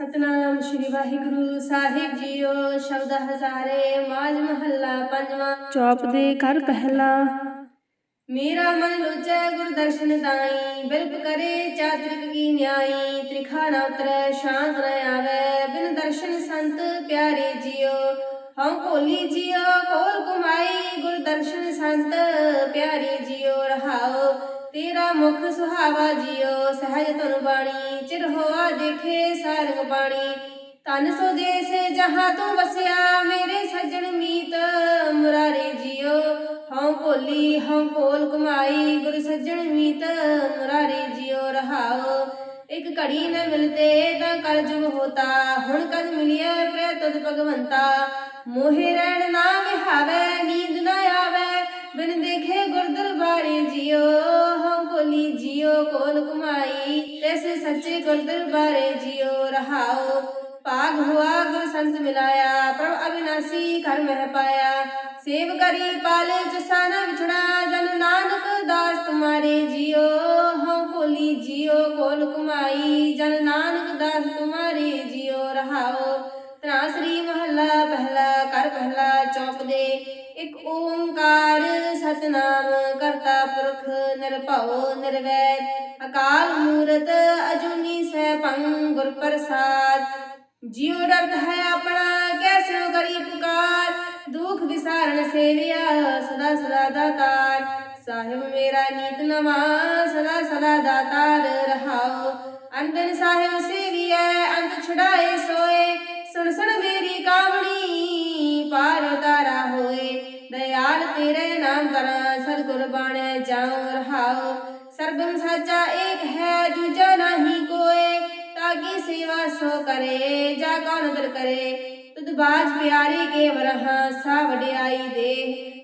ਸਤਨਾਮ ਸ਼੍ਰੀ ਵਾਹਿਗੁਰੂ ਸਾਹਿਬ ਜੀਓ ਸ਼ਬਦ ਹਜ਼ਾਰੇ ਮਾਜ ਮਹੱਲਾ ਪੰਜਵਾਂ ਚੌਪ ਦੇ ਕਰ ਪਹਿਲਾ। ਮੇਰਾ ਮਨ ਲੋਚੈ ਗੁਰ ਦਰਸ਼ਨ ਤਾਈ ਬਿਰਪ ਕਰੇ ਚਾਤ੍ਰਿਕ ਕੀ ਨਿਆਈ ਤ੍ਰਿਖਾ ਨ ਉਤਰੈ ਸ਼ਾਂਤ ਨ ਆਵੈ ਬਿਨ ਦਰਸ਼ਨ ਸੰਤ ਪਿਆਰੇ ਜੀਓ। ਹਉ ਭੋਲੀ ਜੀਓ ਕੋਲ ਕੁਮਾਈ ਗੁਰ ਦਰਸ਼ਨ ਸੰਤ ਪਿਆਰੇ ਜੀਓ ਰਹਾਓ। ਤੇਰਾ ਮੁਖ ਸੁਹਾਵਾ ਜੀਓ, ਸਹਿਜ ਤਨ ਬਾਣੀ, ਚਿਰ ਹੋਆ ਦੇਖੇ ਸਾਰੰਗ ਬਾਣੀ ਤਨ ਸੋ ਜੈਸੇ ਜਹਾਂ ਤੂੰ ਵਸਿਆ, ਮੇਰੇ ਸੱਜਣ ਮੀਤ ਮੁਰਾਰੇ ਜੀਓ। ਹਉ ਭੋਲੀ, ਹਉ ਭੋਲ ਕਮਾਈ ਗੁਰ ਸੱਜਣ ਮੀਤ ਮੁਰਾਰੇ ਜੀਓ। ਰਹਾਓ ਇੱਕ ਘੜੀ ਨ ਮਿਲਤੇ ਤਾਂ ਕਲਯੁਗ ਹੋਤਾ। ਹੁਣ ਕਦ ਮਿਲਿਆ ਪ੍ਰਿਆ ਤਦ ਭਗਵੰਤਾ। ਮੋਹਿ ਰਹਿਣ ਨਾ ਵਿਹਾਵੇ, ਨੀਂਦ ਨਾ ਆਵੇ, ਬਿਨ ਦੇਖੇ ਗੁਰ ਦਰਬਾਰੇ ਜੀਓ। ਹਉ ਭੋਲੀ ਕਮਾਈ ਤੈਸੇ ਸੱਚੇ ਗੁਰ ਦਰਬਾਰੇ ਜੀਓ ਰਹਾਓ। ਭਾਗ ਹੁਆ ਗੁਰ ਸੰਤ ਮਿਲਾਇਆ, ਪ੍ਰਭ ਅਬਿਨਾਸੀ ਘਰ ਮਹਿ ਪਾਇਆ। ਸੇਵ ਕਰੀ ਪਾਲੇ ਜਸਾ ਨਾ ਵਿਛੜਾ, ਜਨ ਨਾਨਕ ਦਾਸ ਤੁਮਾਰੇ ਜੀਓ। ਹਉ ਭੋਲੀ ਜੀਓ ਕੋਲ ਕੁਮਾਈ ਜਨ ਨਾਨਕ ਦਾਸ ਤੁਮਾਰੇ ਜੀਓ ਰਹਾਓ। ਤਰਾ ਸ੍ਰੀ ਮਹੱਲਾ ਪਹਿਲਾ, ਕਰ ਪਹਿਲਾ ਚੌਪ ਦੇ। ਇੱਕ ਓੰਕਾਰ ਸਤਨਾਮ ਕਰਤਾ ਪੁਰਖ ਨਿਰਭਉ ਨਿਰਵੈਰ। ਅਕਾਲ ਮੂਰਤ ਅਜੂਨੀ ਸੈਭੰ ਗੁਰ ਪ੍ਰਸਾਦ। ਜਿਉ ਡਰਤ ਹੈ ਆਪਣਾ ਕੈਸਿਓ ਕਰੀ ਪੁਕਾਰ। ਦੁਖ ਵਿਸਾਰਨ ਸੇਵਿਆ ਸਦਾ ਸਦਾ ਦਾਤਾਰ। ਸਾਹਿਬ ਮੇਰਾ ਨੀਤ ਨਵਾ, ਸਦਾ ਸਦਾ ਦਾਤਾਰ ਰਹਾਓ ਅੰਦਨ ਸਾਹਿਬ ਸੇਵੀਐ, ਅੰਤ ਛੁਡਾਏ ਸੋਏ। ਸੁਣ ਸੁਣ ਮੇਰੀ ਕਾਮਣੀ ਪਾਰ ਉਤਾਰਾ ਹੋਏ। ਦਇਆਲ ਤੇਰੇ ਨਾਮ ਕਰਾਂ ਸਤਿਗੁਰ ਬਾਣੈ, ਜਾਉ ਰਹਾਓ ਸਾਚਾ ਏਕ ਹੈ, ਦੂਜਾ ਨਹੀਂ ਕੋਏ। ਤਾਕੀ ਸੇਵਾ ਸੋ ਕਰੇ, ਜਾ ਕੌਣ ਕਰੇ। ਤੁਧ ਬਾਜ ਪਿਆਰੀ ਕੇ ਵਰਹਾ ਸਾ ਵਡਿਆਈ ਦੇ।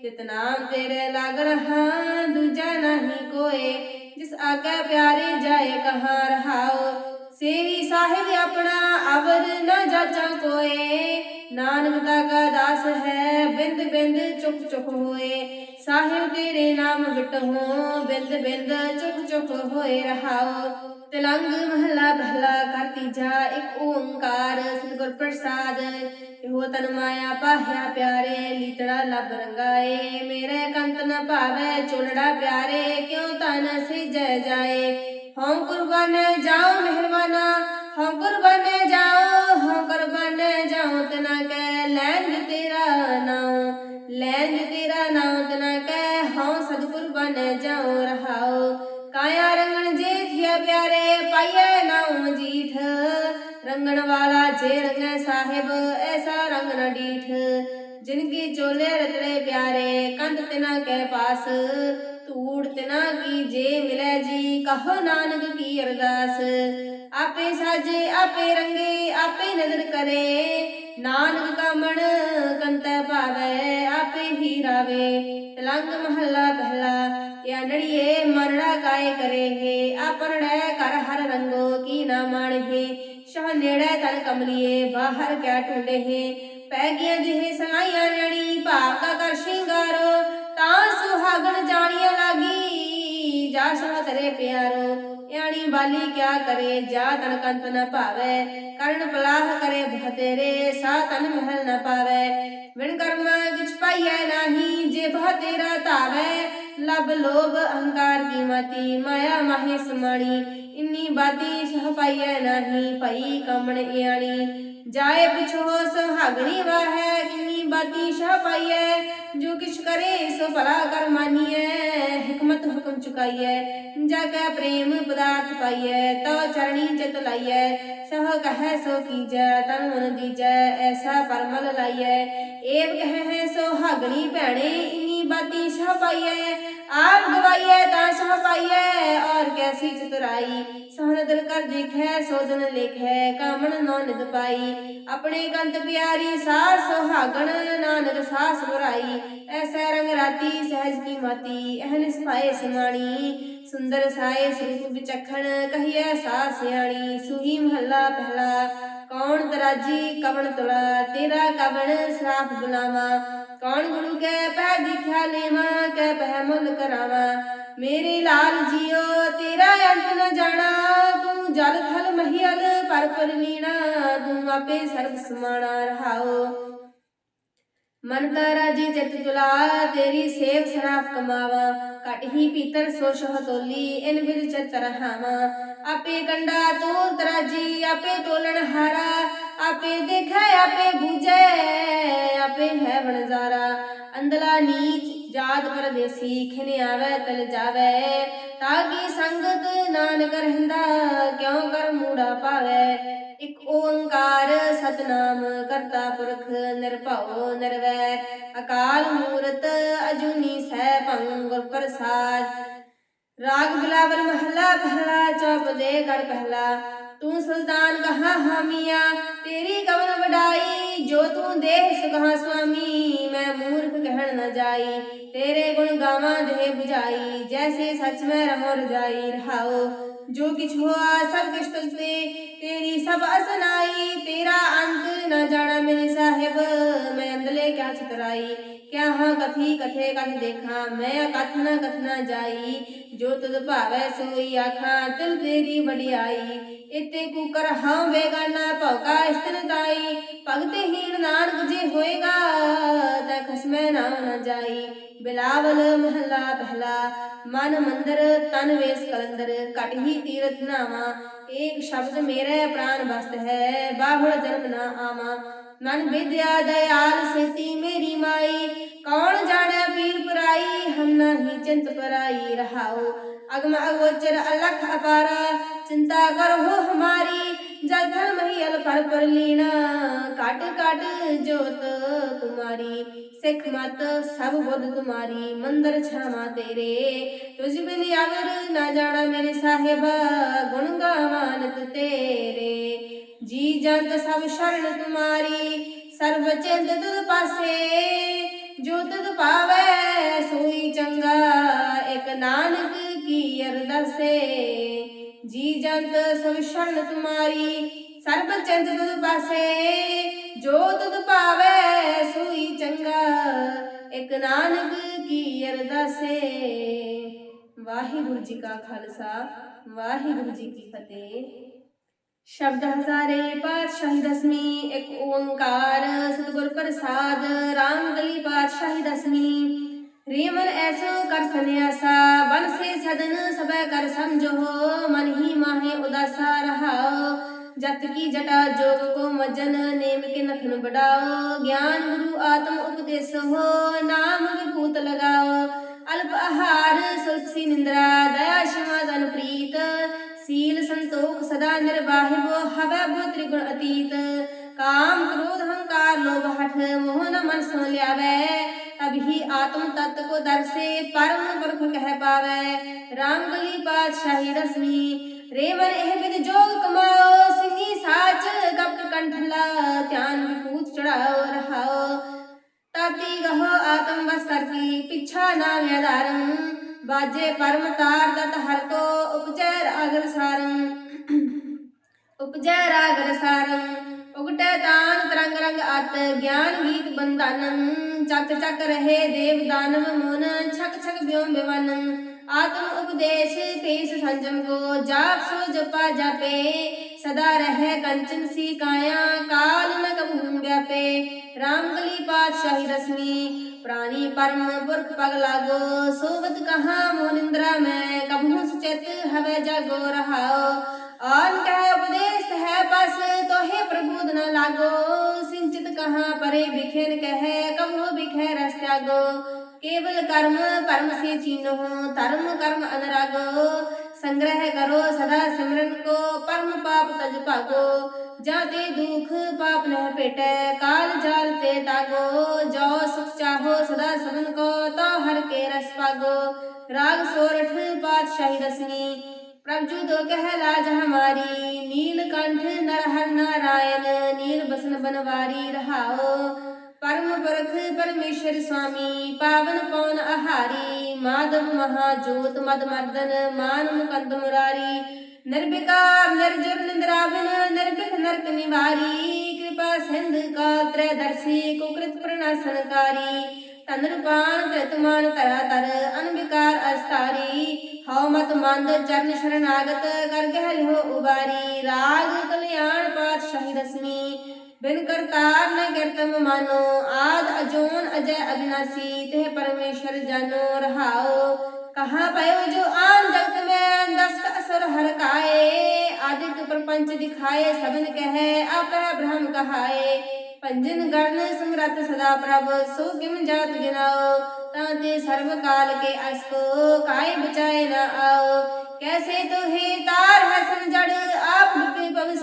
ਜਿਤ ਨਾਮ ਤੇਰੇ ਲਾਗ ਰਹਾ, ਦੂਜਾ ਨਹੀਂ ਕੋਏ। ਜਿਸ ਆਗੇ ਪਿਆਰੇ ਜਾਏ ਕਹਾਂ ਰਹਾਓ ਸੇਵੀ ਸਾਹਿਬ ਆਪਣਾ ਅਵਰ ਨ ਜਾਚਾ ਕੋਏ। ਨਾਨਕ ਦਾ ਕਾ ਦਾਸ ਹੈ, ਬਿੰਦ ਬਿੰਦ ਚੁਕ ਚੁਕ ਹੋਏ। ਸਾਹਿਬ ਤੇਰੇ ਨਾਮ ਵਿਟਹੋ, ਬਿੰਦ ਬਿੰਦ ਚੁਕ ਚੁਕ ਹੋਏ ਰਹਾਓ ਤਿਲੰਗ ਮਹਲਾ ਪਹਿਲਾ ਕਰ ਤੀਜਾ, ਇੱਕ ਓੰਕਾਰ ਸਤਿਗੁਰ ਪ੍ਰਸਾਦ। ਇਹੋ ਤਨ ਮਾਇਆ ਪਾਹਿਆ ਪਿਆਰੇ, ਲੀਤੜਾ ਲੱਭ ਰੰਗਾਏ। ਮੇਰੇ ਕੰਤ ਨ ਭਾਵੇ ਚੁਲੜਾ ਪਿਆਰੇ, ਕਿਉ ਤਨ ਸਿਜੈ ਜਾਏ। ਹਉ ਕੁਰਬਾਨ ਜਾਉ ਮਿਹਰਬਾਨਾ, ਹਉ ਕੁਰਬਾਨ ਜਾਉ ਹਉ ਕੁਰਬਾਨ ਜਾਉ ਤਨਾ ਕੈ ਲੈਨ ਤੇਰਾ ਨਾਉ ਲੈਨ ਤੇਰਾ ਨਾਉ ਤਨਾ ਕੈ ਹਉ ਸਤਿਗੁਰ ਬਨ ਜਾਉ ਰਹਾਉ। ਕਾਇਆ ਰੰਗਣ ਜੇ ਥਿਆ ਪਿਆਰੇ, ਪਾਈਐ ਨਾਉ ਮਜੀਠ। ਰੰਗਣ ਵਾਲਾ ਜੇ ਰੰਗੈ ਸਾਹਿਬ, ਐਸਾ ਰੰਗ ਨ ਡੀਠ। ਜਿਨ ਕੀ ਚੋਲੇ ਰਤੜੇ ਪਿਆਰੇ, ਕੰਧ ਤਿਨਾ ਕੈ ਪਾਸ, ਧੂੜ ਤਿਨਾ ਕੀ ਜੇ ਮਿਲੈ ਜੀ, ਕਹੋ ਨਾਨਕ ਕੀ ਅਰਦਾਸ। ਆਪੇ ਸਾਜੇ, ਆਪੇ ਰੰਗੇ, ਆਪੇ ਨਜ਼ਰ ਕਰੇ, ਨਾਨਕ ਕਾ ਕੰਤੈ ਭਾਵੈ, ਆਪੇ ਹੀ ਰਾਵੇ। ਤਲੰਗ ਮਹੱਲਾ ਪਹਿਲਾ ਇਹ ਨੜੀਏ ਮਰੜਾ ਕਾਏ ਕਰੇ ਹੈ। ਆਪਰੜੈ ਕਰ ਹਰ ਰੰਗੋ, ਕੀ ਨਾ ਮਾਣਹਿ। ਸ਼ਾਹ ਨੇੜੇ ਤਨ ਕਮਲੀਏ, ਬਾਹਰ ਕਿਆ ਟੁੰਡੇ ਹੈ। ਪੈ ਗਿਆ ਜਿਹੇ ਸਲਾਈਆਂ ਰਣੀ ਭਾਵ ਕਾ ਕਰ ਸ਼ਿੰਗਾਰੋ, ਤਾਂ ਸੁਹਾਗਣ ਜਾਣੀਆਂ ਲਾਗੀ, ਜਾ ਸੋ ਤਰੇ ਪਿਆਰੋ। ਯਾਣੀ ਬਾਲੀ ਕਿਆ ਕਰੇ, ਜਾ ਤਨ ਕੰਤ ਨ ਭਾਵੈ, ਕਰਨ ਪਲਾਹ ਕਰੇ ਬਹੁ ਤੇਰੇ, ਸਾ ਤਨ ਮਹਿਲ ਨ ਪਾਵੈ। ਵਿਣ ਕਰਮ ਕਿਛ ਪਾਈਐ ਨਾਹੀ, ਜੇ ਬਹੁ ਤੇਰਾ ਧਾਵੈ, ਲਬ ਲੋਭ ਅਹੰਕਾਰ ਕੀ ਮਤੀ, ਮਾਇਆ ਮਾਹੀ ਸਮਾਣੀ। ਇੰਨੀ ਬਾਤੀ ਸਹ ਪਾਈਐ ਨਾਹੀ, ਭਈ ਕਮਣ ਇਆਣੀ। ਜਾਏ ਪਿਛੋ ਸੁਹਾਗਣੀ ਵਾਹੈ ਕਿੰਨੀ ਬਾਤੀ ਸਹ ਪਾਈਐ ਜੋ ਕਿਛ ਕਰੇ ਸੋ ਭਲਾ ਕਰ ਮਾਨੀਐ। ਹਕਮਤ ਹੁਕਮ ਚੁਕਾਈਐ। ਜਾ ਕੈ ਪ੍ਰੇਮ ਪਦਾਰਥ ਪਾਈਐ ਤੋ ਚਰਣੀ ਚਿਤ ਲਾਈਐ। ਸਹ ਕਹੈ ਸੋ ਕੀਜੈ, ਤਨ ਮਨ ਦੀਜੈ, ਐਸਾ ਪਰਮਲ ਲਾਈਐ। ਏਵ ਕਹੈ ਹੈ ਸੋ ਹਾਗਣੀ ਭੈਣੇ, ਇੰਨੀ ਬਾਤੀ ਸਹ ਪਾਈਐ ਆਪ ਗਵਾਈਐ ਤਾਂ ਸਹ ਪਾਈਐ ਔਰ ਕੈਸੀ ਚਤੁਰਾਈ ਸਹਨਦਰ ਕਰ ਦੇਖੈ, ਸੋਜਨ ਲੇਖੈ, ਕਾਮਣ ਨੋ ਨਿਦ ਪਾਈ। ਆਪਣੇ ਕੰਤ ਪਿਆਰੀ ਸਾਸ ਸੁਹਾਗਣ, ਨਾਨਕ ਸਾਸ ਬੁਰਾਈ ਐਸੈ ਰੰਗ ਰਾਤੀ ਸਹਿਜ ਕੀ ਮਾਤੀ ਅਹਨ ਸਪਾਏ ਸਮਾਣੀ। ਸੁੰਦਰ ਸਾਏ ਸਰੂਪ ਵਿਚਖਣ, ਕਹੀਐ ਸਾ ਸਿਆਣੀ। ਸੁਹੀ ਮਹੱਲਾ ਪਹਿਲਾ, ਕੌਣ ਤਰਾਜੀ, ਕਵਣ ਤੁਲਾ। ਤੇਰਾ ਕਵਣ ਸਰਾਫ ਕੌਣ ਗੁਰੂ ਕੈ ਪੈ ਦਿਖਿਆ ਲੇਵਾ, ਕੈ ਪਹਿ ਮੁੱਲ ਕਰਾਵਾ। ਮੇਰੇ ਲਾਲ ਜੀਓ, ਤੇਰਾ ਅੰਤ ਨ ਜਾਣਾ। ਤੂੰ ਜਲ ਥਲ ਮਹੀਲ ਪਰ ਪਰ ਲੀਣਾ। ਤੂੰ ਆਪੇ ਸਰਬ ਸਮਾਣਾ ਰਹਾਓ। ਮਨ ਕਾ ਰਾਜੀ ਚਿਤ ਤੁਲਾ ਤੇਰੀ ਸੇਵ ਸਰਾਪ ਕਮਾਵਾ। ਘਟ ਹੀ ਪੀਤਰ ਸੋ ਸਹ ਤੋਲੀ, ਇਨ ਬਿਦ ਚਤ ਰਹਾਵਾ ਆਪੇ ਕੰਡਾ ਤੋਰ ਤਰਾਜੀ, ਆਪੇ ਤੋਲਣ ਹਾਰਾ। ਆਪੇ ਦੇਖੈ, ਆਪੇ ਬੂਝੈ, ਆਪੇ ਹੈ ਵਣਜ਼ਾਰਾ। ਅੰਦਲਾ ਨੀਚ ਜਾਤ ਪਰਦੇਸੀ, ਖਿਨ ਆਵੇ, ਤਲ ਜਾਵੇ। ਤਾਗੀ ਸੰਗਤ ਨਾਨਕ ਰਹਿੰਦਾ, ਕਿਉ ਕਰ ਮੂੜਾ ਪਾਵੇ? ਇਕ ਓੰਕਾਰ ਸਤਨਾਮ ਕਰਤਾ ਪੁਰਖ, ਨਿਰਭਉ ਨਿਰਵੈਰ ਅਕਾਲ ਮੂਰਤ ਅਜੂਨੀ ਸੈਭੰ ਗੁਰ ਪ੍ਰਸਾਦ। ਰਾਗ ਬਿਲਾਵਲ ਮਹਲਾ, ਪਹਿਲਾ ਚੌਪ ਦੇ ਕਰ ਪਹਿਲਾ। ਤੂੰ ਸੁਲਤਾਨ ਕਹਾ ਹਾਮੀਆਂ, ਤੇਰੀ ਕਵਨ ਵਡਾਈ, ਜੋ ਤੂੰ ਦੇਹ ਸੁਖਾ ਸੁਆਮੀ, ਮੈਂ ਮੂਰਖ ਕਹਿਣ ਨਾ ਜਾਈ, ਤੇਰੇ ਗੁਣ ਗਾਵਾਂ ਦੇ 부ਝਾਈ ਜੈਸੇ ਸੱਚ ਮੈਂ ਰਹੋ ਰਜਾਈ, ਰਹਾਓ, ਜੋ ਕਿਛ ਹੋਆ ਸਭ ਕਿਛ ਤੁਝ ਤੇ, ਤੇਰੀ ਸਭ ਅਸਨਾਈ, ਤੇਰਾ ਅੰਤ ਨਾ ਜਾਣਾ ਮੇਰੇ ਸਾਹਿਬ, ਮੈਂ ਅੰਦਲੇ ਕਿਆ ਚਤਰਾਈ ਕਿਆ ਹਾਂ ਕਥੀ ਕਥੇ ਕਥ ਦੇਖਾਂ, ਮੈਂ ਕਥ ਨ ਕਥ ਨ ਜਾਈ, ਜੋ ਤੁਧ ਭਾਵੈ ਸੋਈ ਆਖਾਂ, ਤਿਲ ਤੇਰੀ ਵਡਿਆਈ। ਇਤੇ ਕੂਕਰ ਹਾਂ ਵੇਗਾਨਾ ਭਉਕਾ ਇਸਤਨ ਤਾਈ, ਭਗਤੇ ਹੀਣ ਨਾਨਕ ਜੇ ਹੋਏਗਾ, ਤਾ ਖਸਮੈ ਨਾ ਨ ਜਾਈ। ਬਿਲਾਵਲ ਮਹਲਾ ਪਹਿਲਾ, ਮਨ ਮੰਦਰ ਤਨ ਵੇਸ ਕਲੰਦਰ ਕਟ ਹੀ ਤੀਰਥ ਨਾਵਾ। ਏਕ ਸ਼ਬਦ ਮੇਰੇ ਪ੍ਰਾਨ ਬਸਤ ਹੈ ਬਾਹੁੜ ਜਨਮ ਨਾ ਆਵਾ। ਮਨ ਵਿਦਿਆ ਦਇਆਲ ਸੇਤੀ ਮੇਰੀ ਮਾਈ। ਕੌਣ ਜਾਣੈ ਪੀਰ ਪਰਾਈ, ਹਮ ਨਹੀਂ ਚਿੰਤ ਪਰਾਈ ਰਹਾਓ ਅਗਮ ਅਗੋਚਰ ਅਲਖ ਅਪਾਰਾ, ਚਿੰਤਾ ਕਰੋ ਹਮਾਰੀ। ਜਲ ਥਲ ਮਹੀਲ ਪਰ ਪਰ ਲੀਣਾ, ਕਾਟ ਕਟ ਜੋਤ ਤੁਮਾਰੀ ਸਿੱਖ ਮਤ ਸਭ ਬੁੱਧ ਤੁਮਾਰੀ ਮੰਦਰ ਛਾਵਾਂ ਤੇਰੇ। ਤੁਝ ਬਿਨ ਅਵਰ ਨਾ ਜਾਣਾ ਮੇਰੇ ਸਾਹਿਬ, ਗੁਣ ਗਾਵਾਨਤ ਤੇਰੇ। ਜੀ ਜੰਤ ਸਭ ਸ਼ਰਨ ਤੁਮਾਰੀ, ਸਰਬ ਚਿੰਤ ਤੁਧ ਪਾਸੇ। ਜੋ ਤੁਧ ਪਾਵੈ, ਸੋਈ ਚੰਗਾ, ਇਕ ਨਾਨਕ ਕੀ ਅਰਦਾਸੇ ਜੀ ਜੰਤ ਸਭ ਸ਼ਰਨ ਤੁਮਾਰੀ, ਸਰਬ ਚਿੰਤ ਤੁਧ ਪਾਸੇ। ਜੋ ਤੁਧ ਪਾਵੈ, ਸੋਈ ਚੰਗਾ, ਇਕ ਨਾਨਕ ਕੀ ਅਰਦਾਸੇ ਵਾਹਿਗੁਰੂ ਜੀ ਕਾ ਖਾਲਸਾ, ਵਾਹਿਗੁਰੂ ਜੀ ਕੀ ਫਤਿਹ। ਸ਼ਬਦ ਹਜ਼ਾਰੇ ਪਾਤਸ਼ਾਹੀ ਦਸਵੀਂ, ਇੱਕ ਓੰਕਾਰ ਸਤਿਗੁਰ ਪ੍ਰਸਾਦ, ਰਾਮ ਗਲੀ ਪਾਤਸ਼ਾਹੀ ਦਸਵੀਂ। ਰੀਮਨ ਐਸੋ ਕਰ ਸੰਿਆਸਾ ਬਨ ਸੇ ਸਦਨ ਸਭੈ ਕਰ ਸਮਝੋ, ਮਨ ਹੀ ਮਾਹੇ ਉਦਾਸਾ ਰਹਾਓ ਜਤ ਕੀ ਜਟਾ ਜੋਗ ਕੋ ਮਜਨ, ਨੇਮ ਕੇ ਨਖਨ ਬੜਾਓ ਗਿਆਨ ਗੁਰੂ ਆਤਮ ਉਪਦੇਸ ਹੋ ਨਾਮ ਵਿਭੂਤ ਲਗਾਓ ਅਲਪ ਆਹਾਰ, ਸੁਲਸੀ ਨਿੰਦਰਾ, ਦਇਆ ਸ਼ਿਮਾ ਦਨ ਪ੍ਰੀਤ। ਸੀਲ ਸੰਤੋਖ ਸਦਾ ਨਿਰਵਾਹਿਬੋ, ਹਵੈ ਬੋ ਤ੍ਰਿਗੁਣ ਅਤੀਤ। ਕਾਮ ਕ੍ਰੋਧ ਹੰਕਾਰ ਲੋਭ ਹਠ, ਮੋਹ ਨ ਮਨ ਸੋ ਲਿਆਵੈ। ਤਬਹੀ ਆਤਮ ਤਤ ਕੋ ਦਰਸੇ, ਪਰਮ ਪੁਰਖ ਕਹਿ ਪਾਵੈ। ਰਾਮ ਗਲੀ ਪਾਤਸ਼ਾਹੀ ਰਸਮੀ, ਰੇਵਨ ਇਹ ਬਿਦ ਜੋਗ ਕਮਾਓ। ਸਿੰਘੀ ਸਾਚ ਕਪਟ ਕੰਠਲਾ ਧਿਆਨ ਵਿਭੂਤ ਚੜਾਓ, ਰਹਾਓ। ਤਾਤੀ ਗਹੋ ਆਤਮ ਬਸ ਕਰਕੀ ਪਿਛਾ ਨਾ ਵਿਆਦਾਰੰ ਬਾਜੇ ਪਰਮ ਤਾਰ ਦਤ ਹਰ ਕੋ ਉਪਜੈ ਰਾਗਰ ਸਾਰੰ। ਉਪਜੈ ਰਾਗਰ ਸਾਰੰ। ਉਗਟੈ ਤਾਨ ਤਰੰਗ ਰੰਗ ਅਤ ਗਿਆਨ ਗੀਤ ਬੰਧਨੰ। ਚੱਕ ਚੱਕ ਰਹੇ ਦੇਵ ਦਾਨਵ ਮੋਨ ਛਕ ਛਕ ਬਿਉ ਬਿਵਨੰ ਆਤਮ ਉਪਦੇਸ਼ ਤੇਸ ਸੰਜਮ ਕੋ ਜਾਪ ਸੋ ਜਪਾ ਜਾਪੇ ਸਦਾ ਰਹਿ ਕੰਚਨ ਸੀ ਕਾਇਆ ਕਾਲ ਨ ਕਬਹੂ ਵਿਆਪੇ ਰਾਮ ਗਲੀ ਪਾਤਸ਼ਾਹੀ ਰਸਮੀ ਪ੍ਰਾਨੀ ਪਰਮ ਪੁਰਖ ਪਗ ਲਾਗੋ ਸੋਵਤ ਕਹਾ ਮੋਨਿੰਦਰਾ ਮੈਂ ਕਬਹੂ ਸੁਚਿਤ ਹਵੇ ਜਾਗੋ ਰਹਾਓ ਆਨ ਕਹਿ ਉਪਦੇਸ਼ ਹੈ ਬਸ ਤੋਹੇ ਪ੍ਰਬੋਧ ਨ ਲਾਗੋ ਸਿੰਚਿਤ ਕਹਾ ਪਰੇ ਬਿਖੇਨ ਕਹੈ ਕਬਹੂ ਬਿਖੈ ਰਸ ਤਿਆਗੋ ਕੇਵਲ ਕਰਮ ਪਰਮ ਸੇ ਚੀਨੋ ਧਰਮ, ਕਰਮ ਅਨਰਾਗੋ। ਸੰਗ੍ਰਹਿ ਕਰੋ, ਸਦਾ ਸਿਮਰਨ ਕੋ, ਪਰਮ ਪਾਪ ਤਜ ਭਾਗੋ। ਜਾਤੇ ਦੁਖ, ਪਾਪ ਨਹਿ ਭੇਟੈ, ਕਾਲ ਜਾਲ ਤੇ ਤਾਗੋ ਜੋ ਸੁਖ ਚਾਹੋ, ਸਦਾ ਸਭਨ ਕੋ ਤਾ ਹਰ ਕੇ ਰਸ ਪਾਗੋ। ਰਾਗ ਸੋਰਠ, ਪਾਤਸ਼ਾਹੀ ਰਸਨੀ, ਪ੍ਰਭ ਜੂ ਦੋ ਕਹਿ ਲਾਜ ਹਮਾਰੀ। ਨੀਲ ਕੰਠ ਨਰ ਹਰ ਨਾਰਾਇਣ, ਨੀਲ ਬਸਨ ਬਨਵਾਰੀ, ਰਹਾਓ। ਪਰਮ ਪੁਰਖ ਪਰਮੇਸ਼ਰ ਸੁਆਮੀ ਪਾਵਨ ਪਵਨ ਆਹਾਰੀ? ਮਾਧਵ ਮਹਾ ਜੋਤ ਮਦ ਮਰਦਨ, ਮਾਨ ਮੁਕੰਦ ਮੁਰਾਰੀ। ਨਿਰਵਿਕਾਰ ਨਿਰਜਰ ਨਿੰਦਰਾ ਬਿਨ ਨਰਕ ਨਿਵਾਰੀ। ਕਿਰਪਾ ਸਿੰਧ ਕਾ ਤ੍ਰੈ ਕੁਕ੍ਰਿਤ ਪ੍ਰਣਾਸਨਕਾਰੀ ਤਨ ਰੂਪਾਨ ਤ੍ਰਿਤਮਾਨ ਧਰਾ ਤਰ ਅਨਵਿਕਾਰ ਅਸਤਾਰੀ। ਹਉ ਮਤ ਮੰਦ ਚਰਨ ਸ਼ਰਨਾਗਤ, ਕਰ ਗਹਿ ਲਿਓ ਉਬਾਰੀ। ਰਾਗ ਕਲਿਆਣ ਪਾਤਸ਼ਾਹੀ ਰਸਮੀ। ਬਿਨ ਕਰਤਾਰ ਨ ਕੀਰਤਨ ਮਾਨੋ, ਆਦ ਅਜੋਨ ਅਜੈ ਅਬਿਨਾਸੀ ਤੇ ਪਰਮੇਸ਼ਰ ਜਾਨੋ ਰਹਾਓ ਕਹਾ ਪਇਓ ਜੋ ਆਨ ਜਗਤ ਮੈਂ ਦਸ ਕ ਅਸਰ ਹਰ ਕਾਏ। ਆਦਿਕ ਪ੍ਰਪੰਚ ਦਿਖਾਏ, ਸਭਨ ਕਹੈ, ਆਪੈ ਬ੍ਰਹਮ ਕਹਾਏ। ਪੰਜਨ ਗਣ ਸਮਰਤ ਸਦਾ ਪ੍ਰਭ, ਸੋ ਕਿਮ ਜਾਤ ਗਿਨਾਓ ਤਾਂ ਤੇ ਸਰਬ ਕਾਲ ਕੇ ਅਸਕੋ, ਕਾਇ ਬਚਾਏ ਨ ਆਓ। ਕੈਸੇ ਤੋਹੇ ਤਾਰ ਹੈ ਸੰਜੜ, ਆਪ ਡੁੱਬੇ ਪਵ